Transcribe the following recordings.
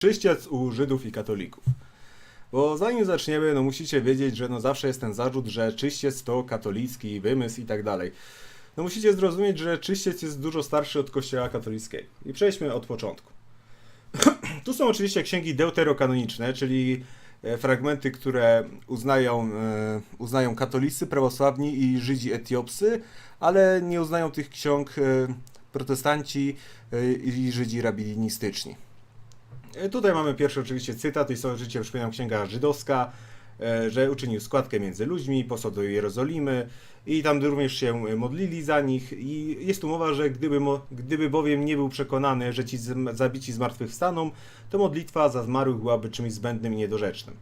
Czyściec u Żydów i katolików. Bo zanim zaczniemy, no musicie wiedzieć, że no zawsze jest ten zarzut, że czyściec to katolicki wymysł i tak dalej. No musicie zrozumieć, że czyściec jest dużo starszy od kościoła katolickiego. I przejdźmy od początku. tu są oczywiście księgi deuterokanoniczne, czyli e, fragmenty, które uznają, e, uznają katolicy, prawosławni i Żydzi etiopscy, ale nie uznają tych ksiąg e, protestanci i Żydzi rabinistyczni. E, Tutaj mamy pierwszy oczywiście cytat, jest to oczywiście, przypominam, księga żydowska, e, że uczynił składkę między ludźmi, posłał do Jerozolimy i tam również się modlili za nich i jest tu mowa, że gdyby, gdyby bowiem nie był przekonany, że ci zabici zmartwychwstaną, to modlitwa za zmarłych byłaby czymś zbędnym i niedorzecznym.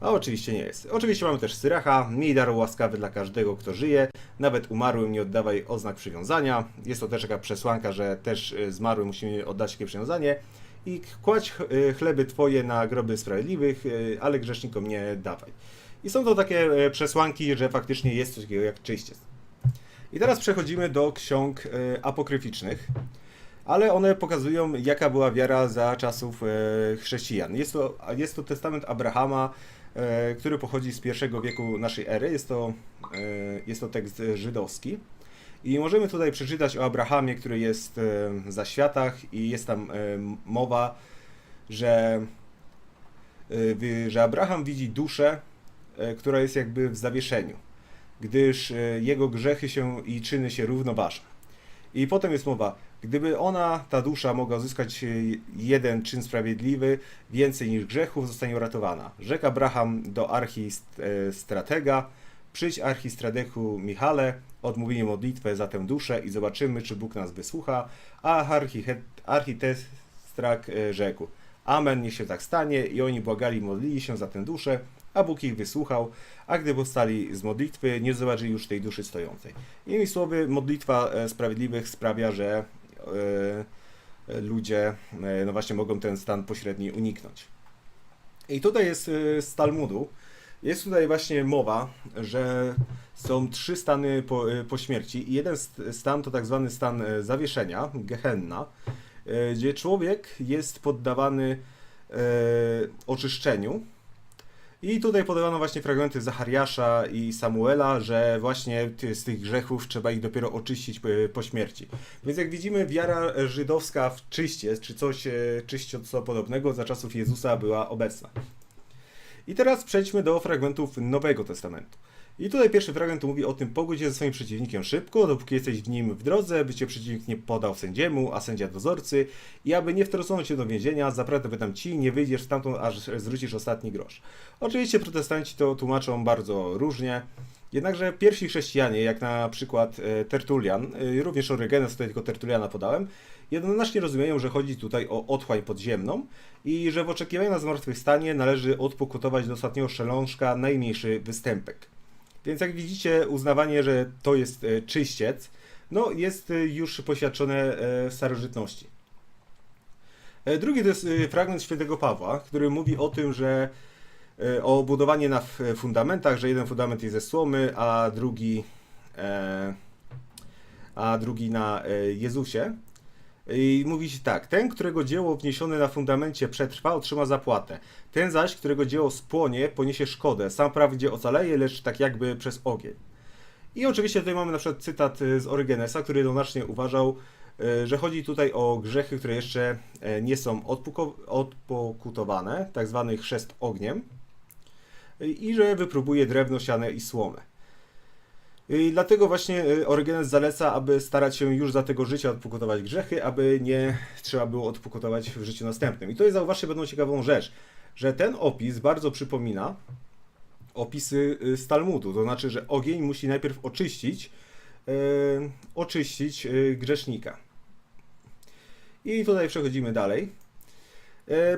A oczywiście nie jest. Oczywiście mamy też Syracha, miej dar łaskawy dla każdego, kto żyje, nawet umarłym nie oddawaj oznak przywiązania. Jest to też taka przesłanka, że też e, zmarłym musimy oddać takie przywiązanie. I kładź e, chleby twoje na groby sprawiedliwych, e, ale grzesznikom nie dawaj. I są to takie e, przesłanki, że faktycznie jest coś takiego jak czyściec. I teraz przechodzimy do ksiąg apokryficznych, ale one pokazują, jaka była wiara za czasów chrześcijan. Jest to, jest to testament Abrahama, który pochodzi z pierwszego wieku naszej ery. Jest to, jest to tekst żydowski. I możemy tutaj przeczytać o Abrahamie, który jest e, za światach i jest tam e, mowa, że, e, że Abraham widzi duszę, która jest jakby w zawieszeniu, gdyż jego grzechy się i czyny się równoważą. I potem jest mowa, gdyby ona, ta dusza, mogła uzyskać jeden czyn sprawiedliwy, więcej niż grzechów, zostanie uratowana. Rzekł Abraham do archistratega, przyjdź archistradeku Michale, odmówimy modlitwę za tę duszę i zobaczymy, czy Bóg nas wysłucha. A architestrak e, rzekł, Amen, niech się tak stanie. I oni błagali, modlili się za tę duszę, a Bóg ich wysłuchał, a gdy powstali z modlitwy, nie zobaczyli już tej duszy stojącej. Innymi słowy, modlitwa e, sprawiedliwych sprawia, że e, ludzie no właśnie mogą ten stan pośredni uniknąć. I tutaj jest z Talmudu, jest tutaj właśnie mowa, że są trzy stany po, e, po śmierci i jeden st- stan to tak zwany stan e, zawieszenia, gehenna, e, gdzie człowiek jest poddawany e, oczyszczeniu. I tutaj podawano właśnie fragmenty Zachariasza i Samuela, że właśnie z tych grzechów trzeba ich dopiero oczyścić po, śmierci. Więc jak widzimy, wiara żydowska w czyście, czy coś e, czyścioco podobnego za czasów Jezusa była obecna. I teraz przejdźmy do fragmentów Nowego Testamentu. I tutaj pierwszy fragment mówi o tym, pogódź się ze swoim przeciwnikiem szybko, dopóki jesteś w nim w drodze, by cię przeciwnik nie podał sędziemu, a sędzia dozorcy i aby nie wtrącono cię do więzienia, zaprawdę pytam ci, nie wyjdziesz stamtąd, aż zwrócisz ostatni grosz. Oczywiście protestanci to tłumaczą bardzo różnie, jednakże pierwsi chrześcijanie, jak na przykład e, Tertulian, e, również Orygenes, tutaj tylko Tertuliana podałem, jednoznacznie rozumieją, że chodzi tutaj o otchłań podziemną i że w oczekiwaniu na zmartwychwstanie należy odpokutować do ostatniego szelążka najmniejszy występek. Więc jak widzicie, uznawanie, że to jest e, czyściec, no jest e, już poświadczone e, w starożytności. Drugi to jest fragment świętego Pawła, który mówi o tym, że o budowanie na fundamentach, że jeden fundament jest ze słomy, a drugi, a drugi na Jezusie. I mówi się tak, ten, którego dzieło wniesione na fundamencie przetrwa, otrzyma zapłatę. Ten zaś, którego dzieło spłonie, poniesie szkodę. Sam wprawdzie ocaleje, lecz tak jakby przez ogień. I oczywiście tutaj mamy na przykład cytat y, z Orygenesa, który jednoznacznie uważał, y, że chodzi tutaj o grzechy, które jeszcze e, nie są odpokutowane, tak zwany chrzest ogniem, i że wypróbuje drewno, sianę i słomę. I dlatego właśnie y, Orygenes zaleca, aby starać się już za tego życia odpokutować grzechy, aby nie trzeba było odpokutować w życiu następnym. I tutaj zauważcie pewną ciekawą rzecz, że ten opis bardzo przypomina opisy y, z Talmudu. To znaczy, że ogień musi najpierw oczyścić, yy, oczyścić yy, grzesznika. I tutaj przechodzimy dalej.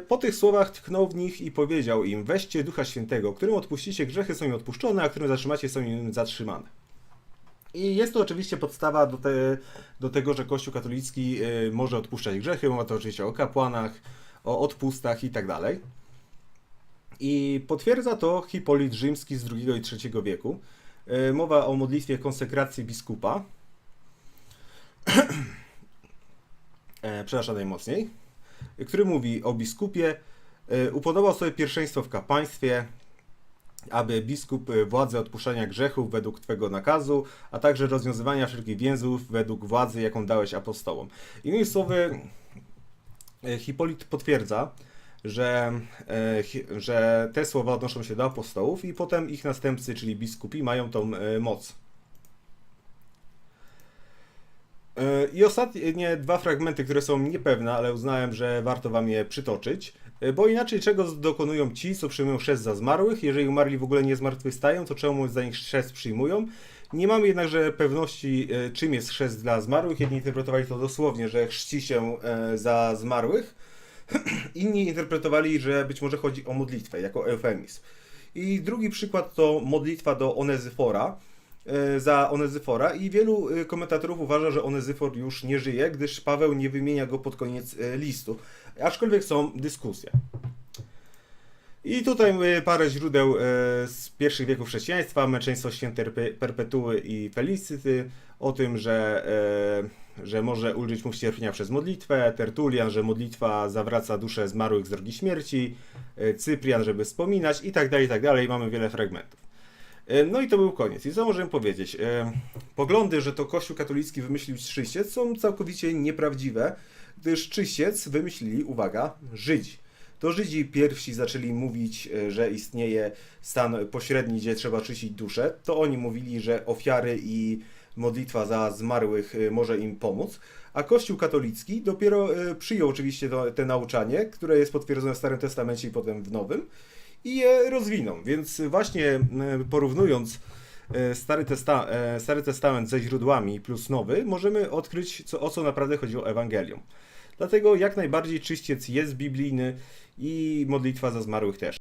Po tych słowach tknął w nich i powiedział im: Weźcie Ducha Świętego, którym odpuścicie grzechy, są im odpuszczone, a którym zatrzymacie, są im zatrzymane. I jest to oczywiście podstawa do, te, do tego, że Kościół katolicki y, może odpuszczać grzechy. Mowa to oczywiście o kapłanach, o odpustach i tak dalej. I potwierdza to Hipolit Rzymski z II i III wieku. Y, Mowa o modlitwie konsekracji biskupa. e, przepraszam najmocniej. który mówi o biskupie. y, Upodobał sobie pierwszeństwo w kapłaństwie, aby biskup y, władzę odpuszczania grzechów według Twego nakazu, a także rozwiązywania wszelkich więzów według władzy, jaką dałeś apostołom. Innymi słowy, y, Hipolit potwierdza, że, hi- że te słowa odnoszą się do apostołów i potem ich następcy, czyli biskupi, mają tą moc. I ostatnie dwa fragmenty, które są niepewne, ale uznałem, że warto wam je przytoczyć. E, Bo inaczej czego dokonują ci, co przyjmują chrzest za zmarłych? Jeżeli umarli w ogóle nie zmartwychwstają, to czemu za nich chrzest przyjmują? Nie mamy jednakże pewności, e, czym jest chrzest dla zmarłych. Jedni interpretowali to dosłownie, że chrzci się e, za zmarłych. Inni interpretowali, że być może chodzi o modlitwę jako eufemizm. I drugi przykład to modlitwa do Onezyfora, za Onezyfora i wielu e, komentatorów uważa, że Onezyfor już nie żyje, gdyż Paweł nie wymienia go pod koniec e, listu. Aczkolwiek są dyskusje. I tutaj e, parę źródeł e, z pierwszych wieków chrześcijaństwa, męczeństwo świętej Perpe- Perpetuły i Felicyty, o tym, że, e, że może ulżyć mu cierpienia przez modlitwę, Tertulian, że modlitwa zawraca duszę zmarłych z drogi śmierci, e, Cyprian, żeby wspominać i tak dalej, i tak dalej. Mamy wiele fragmentów. E, No i to był koniec. I co możemy powiedzieć? E, Poglądy, że to Kościół katolicki wymyślił czyściec są całkowicie nieprawdziwe, gdyż czyściec wymyślili, uwaga, Żydzi. To Żydzi pierwsi zaczęli mówić, e, że istnieje stan pośredni, gdzie trzeba czyścić duszę. To oni mówili, że ofiary i modlitwa za zmarłych może im pomóc. A Kościół katolicki dopiero przyjął oczywiście to, te nauczanie, które jest potwierdzone w Starym Testamencie i potem w Nowym i je rozwinął. Więc właśnie e, porównując e, Stary, Testa e, Stary Testament ze źródłami plus Nowy, możemy odkryć, co, o co naprawdę chodziło Ewangelium. Dlatego jak najbardziej czyściec jest biblijny i modlitwa za zmarłych też.